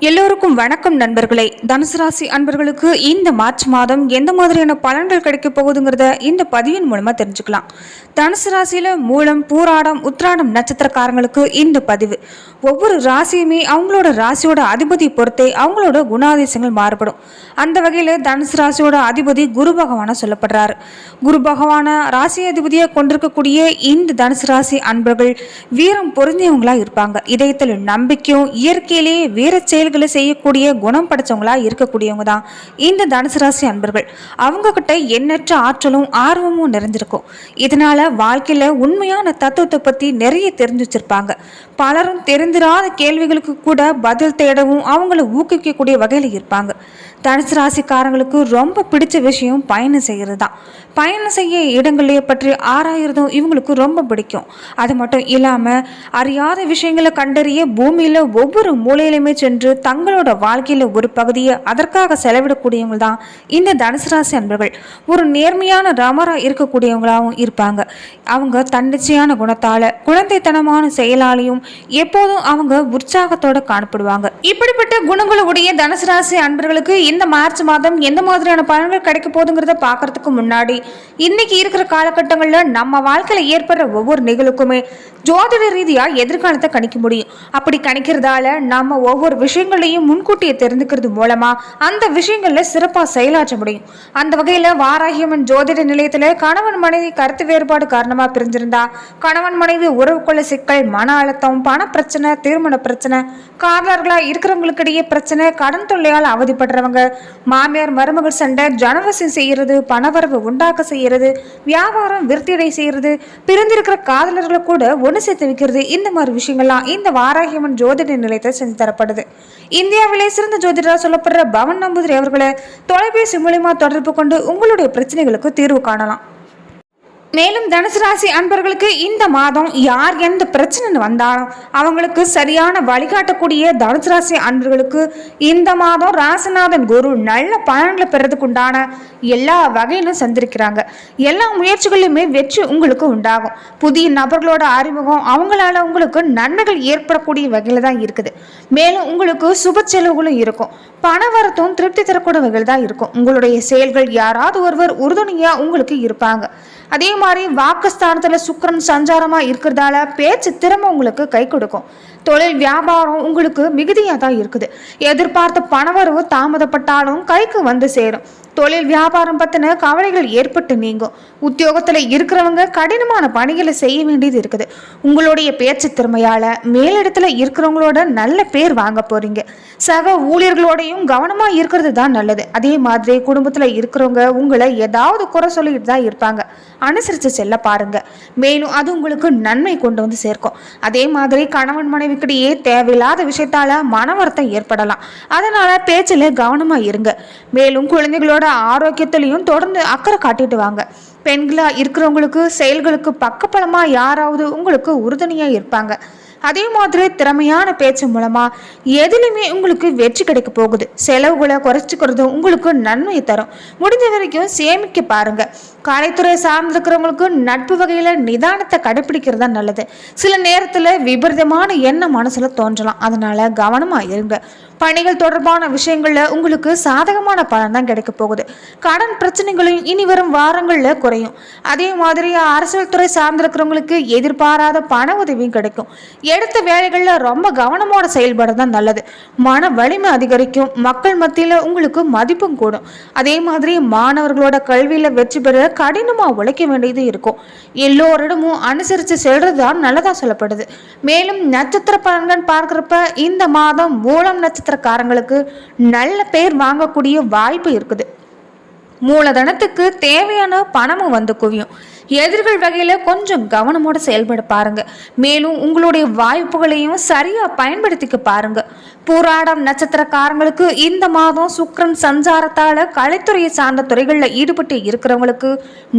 எல்லோருக்கும் வணக்கம் நண்பர்களே. தனுசு ராசி அன்பர்களுக்கு இந்த மார்ச் மாதம் எந்த மாதிரியான பலன்கள் கிடைக்க போகுதுங்கிறத இந்த பதிவின் மூலமா தெரிஞ்சுக்கலாம். தனுசு ராசியில மூலம் பூராடம் உத்ராடம் நட்சத்திரக்காரங்களுக்கு இந்த பதிவு. ஒவ்வொரு ராசியுமே அவங்களோட ராசியோட அதிபதி பொறுத்தே அவங்களோட குணாதிசயங்கள் மாறுபடும். அந்த வகையில் தனுசு ராசியோட அதிபதி குரு பகவான சொல்லப்படுறாரு. குரு பகவான ராசி அதிபதியை கொண்டிருக்கக்கூடிய இந்த தனுசு ராசி அன்பர்கள் வீரம் பொருந்தியவங்களா இருப்பாங்க. இதயத்தில் நம்பிக்கையும் இயற்கையிலேயே வீர செயல்களை செய்யக்கூடிய குணம் படைச்சவங்களா இருக்கக்கூடியவங்க தான். இந்த தனுசு ராசி அன்பர்கள் அவங்க கிட்ட எண்ணற்ற ஆற்றலும் ஆர்வமும் நிறைஞ்சிருக்கும். இதனால வாழ்க்கையில உண்மையான தத்துவத்தை பத்தி நிறைய தெரிஞ்சு வச்சிருப்பாங்க பலரும் தெரிந்திராத கேள்விகளுக்கு கூட பதில் தேடவும் அவங்கள ஊக்குவிக்கக்கூடிய வகையில் இருப்பாங்க. தனுசு ராசிக்காரங்களுக்கு ரொம்ப பிடிச்ச விஷயம் பயணம் செய்கிறது தான் பயணம் செய்ய இடங்களை பற்றி ஆராயிறதும் இவங்களுக்கு ரொம்ப பிடிக்கும். அது மட்டும் இல்லாமல் அறியாத விஷயங்களை கண்டறிய பூமியில் ஒவ்வொரு மூலையிலுமே சென்று தங்களோட வாழ்க்கையில் ஒரு பகுதியை அதற்காக செலவிடக்கூடியவங்க தான் இந்த தனுசு ராசி அன்பர்கள். ஒரு நேர்மையான ரமராக இருக்கக்கூடியவங்களாகவும் இருப்பாங்க. அவங்க தன்னிச்சையான குணத்தால் குழந்தைத்தனமான செயலாலையும் எப்போதும் அவங்க உற்சாகத்தோட காணப்படுவாங்க. இப்படிப்பட்ட குணங்களுடைய தனுசு ராசி அன்பர்களுக்கு இந்த மார்ச் மாதம் எந்த மாதிரியான பலன்கள் கிடைக்க போகுதுங்கிறத பார்க்கறதுக்கு முன்னாடி இன்னைக்கு இருக்கிற காலகட்டங்களில் நம்ம வாழ்க்கையில் ஏற்படுற ஒவ்வொரு நிகழ்வுக்குமே ஜோதிட ரீதியாக எதிர்காலத்தை கணிக்க முடியும். அப்படி கணிக்கிறதால நம்ம ஒவ்வொரு விஷயங்களையும் முன்கூட்டியே தெரிந்துக்கிறது மூலமா அந்த விஷயங்களில் சிறப்பாக செயலாற்ற முடியும். அந்த வகையில் வாராகியம்மன் ஜோதிட நிலையத்தில் கணவன் மனைவி கருத்து வேறுபாடு காரணமாக பிரிஞ்சிருந்தா கணவன் மனைவி உறவுக்குள்ள சிக்கல் மன அழுத்தம் பண பிரச்சனை திருமண பிரச்சனை காதலர்களா இருக்கிறவங்களுக்கு இடையே பிரச்சனை கடன் தொல்லையால் அவதிப்படுறவங்க மாமியார் மருமகள் சண்டை ஜனவசம் செய்கிறது பணவரவு உண்டாக்க செய்யறது வியாபாரம் விருத்தியடை செய்யறது பிரிந்திருக்கிற காதலர்களை கூட ஒன்று சேர்த்து வைக்கிறது. இந்த மாதிரி விஷயங்கள்லாம் இந்த வாராகியம்மன் ஜோதிட நிலையத்தில் செஞ்சு தரப்படுது. இந்தியாவிலே சிறந்த ஜோதிடராக சொல்லப்படுற பவன் நம்பூதிரி அவர்களை தொலைபேசி மூலியமாக தொடர்பு கொண்டு உங்களுடைய பிரச்சனைகளுக்கு தீர்வு காணலாம். மேலும் தனுசு ராசி அன்பர்களுக்கு இந்த மாதம் யார் எந்த பிரச்சனை வந்தாலும் அவங்களுக்கு சரியான வழிகாட்டக்கூடிய தனுசு ராசி அன்பர்களுக்கு இந்த மாதம் ராசிநாதன் குரு நல்ல பலன்களை பெறதுக்குண்டான எல்லா வகையிலும் சந்திருக்கிறாங்க எல்லா முயற்சிகளிலுமே வெற்றி உங்களுக்கு உண்டாகும். புதிய நபர்களோட அறிமுகம் அவங்களால உங்களுக்கு நன்மைகள் ஏற்படக்கூடிய வகையில் தான் இருக்குது. மேலும் உங்களுக்கு சுப செலவுகளும் இருக்கும். பணவரத்தும் திருப்தி தரக்கூடிய வகையில் தான் இருக்கும். உங்களுடைய செயல்கள் யாராவது ஒருவர் உறுதுணையாக உங்களுக்கு இருப்பாங்க. அதே மாதிரி வாக்குஸ்தானத்தில் சுக்கரன் சஞ்சாரமாக இருக்கிறதால பேச்சு திறமை உங்களுக்கு கை கொடுக்கும். தொழில் வியாபாரம் உங்களுக்கு மிகுதியாக தான் இருக்குது. எதிர்பார்த்த பணவரவு தாமதப்பட்டாலும் கைக்கு வந்து சேரும். தொழில் வியாபாரம் பற்றின கவலைகள் ஏற்பட்டு நீங்கும். உத்தியோகத்தில் இருக்கிறவங்க கடினமான பணிகளை செய்ய வேண்டியது இருக்குது. உங்களுடைய பேச்சு திறமையால் மேலிடத்தில் இருக்கிறவங்களோட நல்ல பேர் வாங்க போகிறீங்க சக ஊழியர்களோடையும் கவனமாக இருக்கிறது தான் நல்லது. அதே மாதிரி குடும்பத்தில் இருக்கிறவங்க உங்களை ஏதாவது குறை சொல்லிட்டு தான் இருப்பாங்க. அனுசரித்து செல்ல பாருங்கள் மேலும் அது உங்களுக்கு நன்மை கொண்டு வந்து சேர்க்கும். அதே மாதிரி கணவன் மனைவி மனைவிக்கிடையே தேவையில்லாத விஷயத்தால மன வருத்தம் ஏற்படலாம். அதனால பேச்சில் கவனமா இருங்க. மேலும் குழந்தைகளோட ஆரோக்கியத்திலையும் தொடர்ந்து அக்கறை காட்டிட்டு வாங்க. பெண்களா இருக்கிறவங்களுக்கு செயல்களுக்கு பக்கப்பலமா யாராவது உங்களுக்கு உறுதுணையா இருப்பாங்க. அதே மாதிரி திறமையான பேச்சு மூலமா எதுலையுமே உங்களுக்கு வெற்றி கிடைக்க போகுது. செலவுகளை குறைச்சிக்கிறதும் உங்களுக்கு நன்மை தரும். முடிஞ்ச வரைக்கும் சேமிக்க பாருங்க. கலைத்துறை சார்ந்திருக்கிறவங்களுக்கு நட்பு வகையில நிதானத்தை கடைபிடிக்கிறது தான் நல்லது. சில நேரத்துல விபரீதமான எண்ணம் மனசுல தோன்றலாம். அதனால கவனமா இருங்க. பணிகள் தொடர்பான விஷயங்களில் உங்களுக்கு சாதகமான பலன் தான் கிடைக்க போகுது. கடன் பிரச்சனைகளையும் இனி வரும் வாரங்களில் குறையும். அதே மாதிரி அரசியல் துறை சார்ந்திருக்கிறவங்களுக்கு எதிர்பாராத பண உதவியும் கிடைக்கும். எடுத்த வேலைகளில் ரொம்ப கவனமோட செயல்பட தான் நல்லது. மன வலிமை அதிகரிக்கும். மக்கள் மத்தியில் உங்களுக்கு மதிப்பும் கூடும். அதே மாதிரி மாணவர்களோட கல்வியில் வெற்றி பெற கடினமாக உழைக்க வேண்டியது இருக்கும். எல்லோரிடமும் அனுசரித்து செல்றது தான் நல்லதாக சொல்லப்படுது. மேலும் நட்சத்திர பலன்கள் பார்க்குறப்ப இந்த மாதம் மூலம் நட்சத்திர நட்சத்திரக்காரங்களுக்கு நல்ல பேர் வாங்கக்கூடிய வாய்ப்பு இருக்குது. மூலதனத்துக்கு தேவையான பணமும் வந்து குவியும். எதிர்கள் வகையில் கொஞ்சம் கவனமோட செயல்பட பாருங்க. மேலும் உங்களுடைய வாய்ப்புகளையும் சரியா பயன்படுத்திக்க பாருங்க. பூராடம் நட்சத்திரக்காரங்களுக்கு இந்த மாதம் சுக்ரன் சஞ்சாரத்தால கலைத்துறையை சார்ந்த துறைகளில் ஈடுபட்டு இருக்கிறவங்களுக்கு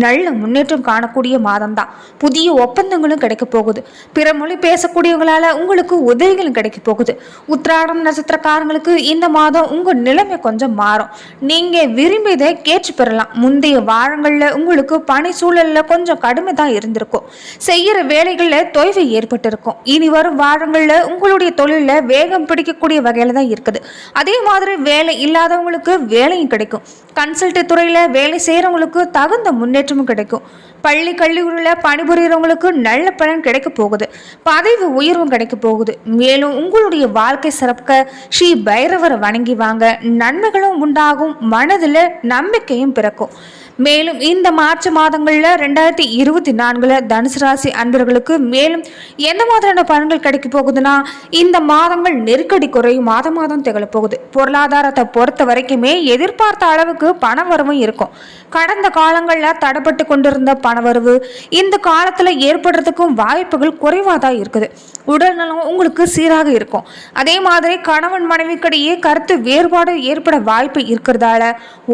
நல்ல முன்னேற்றம் காணக்கூடிய மாதம் தான் புதிய ஒப்பந்தங்களும் கிடைக்க போகுது. பிற மொழி பேசக்கூடியவங்களால உங்களுக்கு உதவிகளும் கிடைக்க போகுது. உத்ராடம் நட்சத்திரக்காரங்களுக்கு இந்த மாதம் உங்க நிலைமை கொஞ்சம் மாறும். நீங்க விரும்பியதை கேட்டு பெறலாம். முந்தைய வாரங்களில் உங்களுக்கு பணி சூழல்ல கொஞ்சம் கடுமை தான் இருந்திருக்கும். செய்கிற வேலைகளில் தொய்வு ஏற்பட்டிருக்கும். இனி வரும் வாரங்களில் உங்களுடைய தொழிலில் வேகம் பிடிக்கக்கூடிய வகையில் தான் இருக்குது. அதே மாதிரி வேலை இல்லாதவங்களுக்கு வேலையும் கிடைக்கும். கன்சல்ட் துறையில் வேலை செய்கிறவங்களுக்கு தகுந்த முன்னேற்றமும் கிடைக்கும். பள்ளி கல்லூரியில் பணிபுரியறவங்களுக்கு நல்ல பலன் கிடைக்க போகுது. பதவி உயர்வும் கிடைக்க போகுது. மேலும் உங்களுடைய வாழ்க்கை சிறக்க ஸ்ரீ பைரவரை வணங்கி வாங்க. நன்மைகளும் உண்டாகும். மனதில் நம்பிக்கையும் பிறக்கும். மேலும் இந்த மார்ச் மாதங்களில் ரெண்டாயிரத்தி இருபத்தி நான்குல தனுசு ராசி அன்பர்களுக்கு மேலும் எந்த மாதிரியான பலன்கள் கிடைக்க போகுதுன்னா இந்த மாதங்கள் நெருக்கடி குறையும் மாதம் மாதம் திகழ போகுது. பொருளாதாரத்தை பொறுத்த வரைக்குமே எதிர்பார்த்த அளவுக்கு பணவரவும் இருக்கும். கடந்த காலங்களில் தடைப்பட்டு கொண்டிருந்த பணவரவு இந்த காலத்தில் ஏற்படுறதுக்கும் வாய்ப்புகள் குறைவாக தான் இருக்குது. உடல்நலம் உங்களுக்கு சீராக இருக்கும். அதே மாதிரி கணவன் மனைவிக்கிடையே கருத்து வேறுபாடு ஏற்பட வாய்ப்பு இருக்கிறதால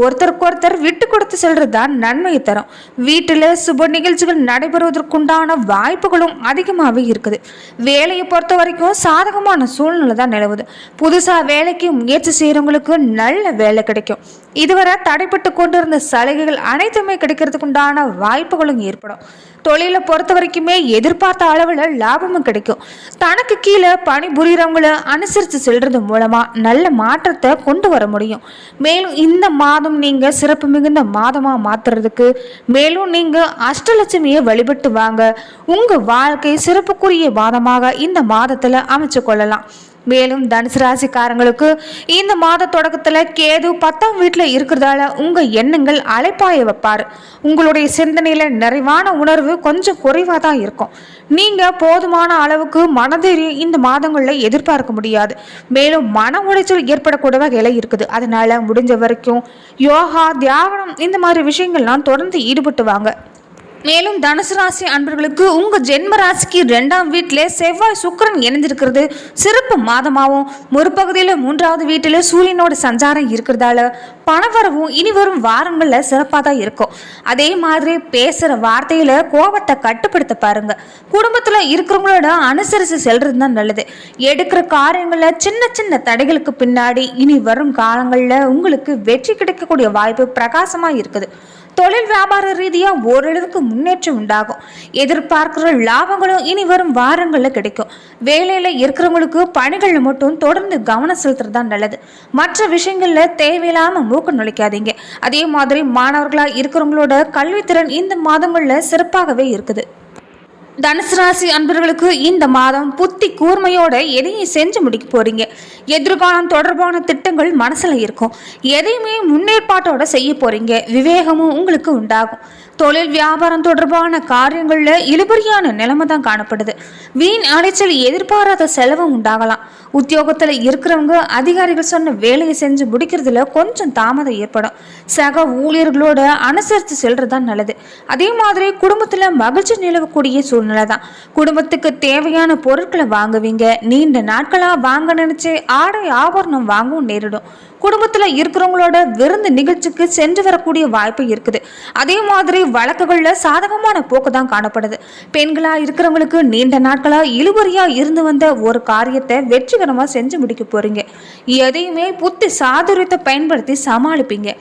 ஒருத்தருக்கு ஒருத்தர் விட்டு கொடுத்து செல்றது தான் நன்மையை தரும். வீட்டில் சுப நிகழ்ச்சிகள் நடைபெறுவதற்குண்டான வாய்ப்புகளும் அதிகமாகவே இருக்குது. வேலையை பொறுத்த வரைக்கும் சாதகமான சூழ்நிலை தான் நிலவுது. புதுசாக வேலைக்கு முயற்சி செய்கிறவங்களுக்கு நல்ல வேலை கிடைக்கும். இதுவரை தடைப்பட்டு கொண்டிருந்த சலுகைகள் அனைத்துமே கிடைக்கிறதுக்கு உண்டான வாய்ப்புகளும் ஏற்படும். தொழிலை பொறுத்த வரைக்குமே எதிர்பார்த்த அளவில் லாபமும் கிடைக்கும். தனக்கு கீழே பணிபுரியறவங்களை அனுசரித்து செல்றது மூலமாக நல்ல மாற்றத்தை கொண்டு வர முடியும். மேலும் இந்த மாதம் நீங்கள் சிறப்பு மிகுந்த மாதமாக மாற்றுறதுக்கு மேலும் நீங்கள் அஷ்டலட்சுமியை வழிபட்டு வாங்க. உங்கள் வாழ்க்கை சிறப்புக்குரிய மாதமாக இந்த மாதத்தில் அமைச்சு கொள்ளலாம். மேலும் தனுசு ராசிக்காரங்களுக்கு இந்த மாத தொடக்கத்தில் கேது பத்தாம் வீட்டில் இருக்கிறதால உங்கள் எண்ணங்கள் அலைப்பாய வைப்பார். உங்களுடைய சிந்தனையில் நிறைவான உணர்வு கொஞ்சம் குறைவாக தான் இருக்கும். நீங்கள் போதுமான அளவுக்கு மனதைரியம் இந்த மாதங்களில் எதிர்பார்க்க முடியாது. மேலும் மன உளைச்சல் ஏற்படக்கூடிய வகையில் இருக்குது. அதனால முடிஞ்ச வரைக்கும் யோகா தியாகனம் இந்த மாதிரி விஷயங்கள்லாம் தொடர்ந்து ஈடுபட்டு வாங்க மேலும் தனுசு ராசி அன்பர்களுக்கு உங்க ஜென்ம ராசிக்கு ரெண்டாம் வீட்டில் செவ்வாய் சுக்கரன் இணைஞ்சிருக்கிறது சிறப்பு மாதமாகவும் முற்பகுதியில் மூன்றாவது வீட்டில் சூரியனோட சஞ்சாரம் இருக்கிறதால பணவரவும் இனி வரும் வாரங்களில் சிறப்பாக தான் இருக்கும். அதே மாதிரி பேசுகிற வார்த்தையில் கோபத்தை கட்டுப்படுத்த பாருங்க. குடும்பத்தில் இருக்கிறவங்களோட அனுசரித்து செல்றது தான் நல்லது. எடுக்கிற காரியங்களில் சின்ன சின்ன தடைகளுக்கு பின்னாடி இனி வரும் காலங்களில் உங்களுக்கு வெற்றி கிடைக்கக்கூடிய வாய்ப்பு பிரகாசமாக இருக்குது. தொழில் வியாபார ரீதியாக ஓரளவுக்கு முன்னேற்றம் உண்டாகும். எதிர்பார்க்கிற லாபங்களும் இனி வரும் வாரங்களில் கிடைக்கும். வேலையில் இருக்கிறவங்களுக்கு பணிகளில் மட்டும் தொடர்ந்து கவனம் செலுத்துறது தான் நல்லது. மற்ற விஷயங்களில் தேவையில்லாமல் மூக்க நுழைக்காதீங்க. அதே மாதிரி மாணவர்களாக இருக்கிறவங்களோட கல்வித்திறன் இந்த மாதங்களில் சிறப்பாகவே இருக்குது. தனுசு ராசி அன்பர்களுக்கு இந்த மாதம் புத்தி கூர்மையோட எதையும் செஞ்சு முடிக்க போறீங்க. எதிர்காலம் தொடர்பான திட்டங்கள் மனசுல இருக்கும். எதையுமே முன்னேற்பாட்டோட செய்ய போறீங்க. விவேகமும் உங்களுக்கு உண்டாகும். தொழில் வியாபாரம் தொடர்பான காரியங்களில் இழுபறியான நிலைமை தான் காணப்படுது. வீண் அலைச்சல் எதிர்பாராத செலவும் உண்டாகலாம். உத்தியோகத்தில் இருக்கிறவங்க அதிகாரிகள் சொன்ன வேலையை செஞ்சு முடிக்கிறதுல கொஞ்சம் தாமதம் ஏற்படும். சக ஊழியர்களோட அனுசரித்து செல்றது தான் நல்லது. அதே மாதிரி குடும்பத்தில் மகிழ்ச்சி நிலவக்கூடிய சூழ்நிலை தான். குடும்பத்துக்கு தேவையான பொருட்களை வாங்குவீங்க. நீண்ட நாட்களாக வாங்க நினச்சி ஆடை ஆபரணம் வாங்கவும் நேரிடும். குடும்பத்தில் இருக்கிறவங்களோட விருந்து நிகழ்ச்சிக்கு சென்று வரக்கூடிய வாய்ப்பு இருக்குது. அதே மாதிரி வழக்குகளில் சாதகமான போக்கு தான் காணப்படுது. பெண்களாக இருக்கிறவங்களுக்கு நீண்ட நாட்களாக இழுபறியாக இருந்து வந்த ஒரு காரியத்தை வெற்றிகரமாக செஞ்சு முடிக்க போகிறீங்க எதையுமே புத்தி சாதுரியத்தை பயன்படுத்தி சமாளிப்பீங்க.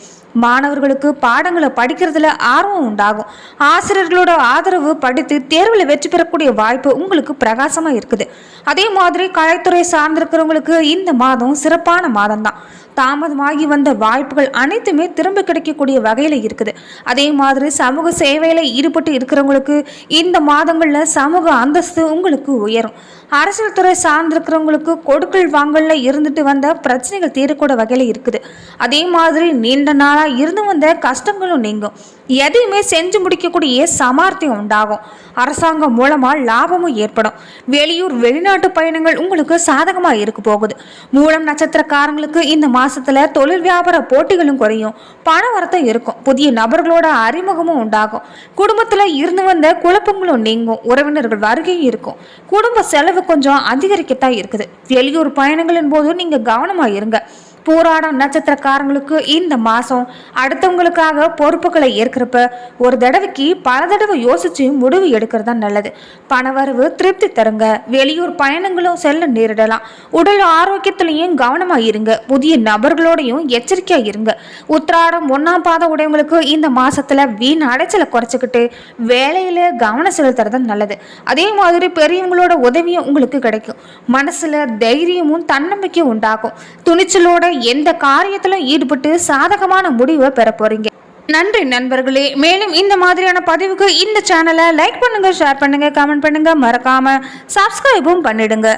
மாணவர்களுக்கு பாடங்களை படிக்கிறதுல ஆர்வம் உண்டாகும். ஆசிரியர்களோட ஆதரவு படித்து தேர்வில் வெற்றி பெறக்கூடிய வாய்ப்பு உங்களுக்கு பிரகாசமாக இருக்குது. அதே மாதிரி கலைத்துறை சார்ந்திருக்கிறவங்களுக்கு இந்த மாதம் சிறப்பான மாதம் தான் தாமதமாகி வந்த வாய்ப்புகள் அனைத்துமே திரும்ப கிடைக்கக்கூடிய வகையில் இருக்குது. அதே மாதிரி சமூக சேவையில் ஈடுபட்டு இருக்கிறவங்களுக்கு இந்த மாதங்களில் சமூக அந்தஸ்து உங்களுக்கு உயரும். அரசியல் துறை சார்ந்திருக்கிறவங்களுக்கு கொடுக்கல் வாங்கல்ல இருந்துட்டு வந்த பிரச்சனைகள் தீரக்கூட வகையில் இருக்குது. அதே மாதிரி நீண்ட நாள் ஆனால் இருந்து வந்த கஷ்டங்களும் நீங்கும். எதையுமே செஞ்சு முடிக்கக்கூடிய சமார்த்தியம் உண்டாகும். அரசாங்கம் மூலமாக லாபமும் ஏற்படும். வெளியூர் வெளிநாட்டு பயணங்கள் உங்களுக்கு சாதகமாக இருக்க போகுது. மூலம் நட்சத்திரக்காரங்களுக்கு இந்த மாதத்தில் தொழில் வியாபார போட்டிகளும் குறையும். பண வரத்தும் இருக்கும். புதிய நபர்களோட அறிமுகமும் உண்டாகும். குடும்பத்தில் இருந்து வந்த குழப்பங்களும் நீங்கும். உறவினர்கள் வருகையும் இருக்கும். குடும்ப செலவு கொஞ்சம் அதிகரிக்கத்தான் இருக்குது. வெளியூர் பயணங்களின் போது நீங்கள் கவனமாக இருங்க. பூராடம் நட்சத்திரக்காரங்களுக்கு இந்த மாதம் அடுத்தவங்களுக்காக பொறுப்புகளை ஏற்கிறப்ப ஒரு தடவைக்கு பல தடவை யோசிச்சு முடிவு எடுக்கிறது தான் நல்லது. பணவரவு திருப்தி தருங்க. வெளியூர் பயணங்களும் செல்ல நேரிடலாம். உடல் ஆரோக்கியத்திலையும் கவனமாக இருங்க. புதிய நபர்களோடையும் எச்சரிக்கையாக இருங்க. உத்திராடம் ஒன்றாம் பாத உடையவங்களுக்கு இந்த மாதத்தில் வீண் அடைச்சலை குறைச்சிக்கிட்டு வேலையில் கவனம் செலுத்துறது நல்லது. அதே மாதிரி பெரியவங்களோட உதவியும் உங்களுக்கு கிடைக்கும். மனசில் தைரியமும் தன்னம்பிக்கையும் உண்டாகும். துணிச்சலோட எந்த காரியத்திலும் ஈடுபட்டு சாதகமான முடிவை பெற போறீங்க. நன்றி நண்பர்களே. மேலும் இந்த மாதிரியான பதிவுக்கு இந்த சேனலை லைக் பண்ணுங்க ஷேர் பண்ணுங்க கமெண்ட் பண்ணுங்க. மறக்காம சப்ஸ்கிரைபும் பண்ணிடுங்க.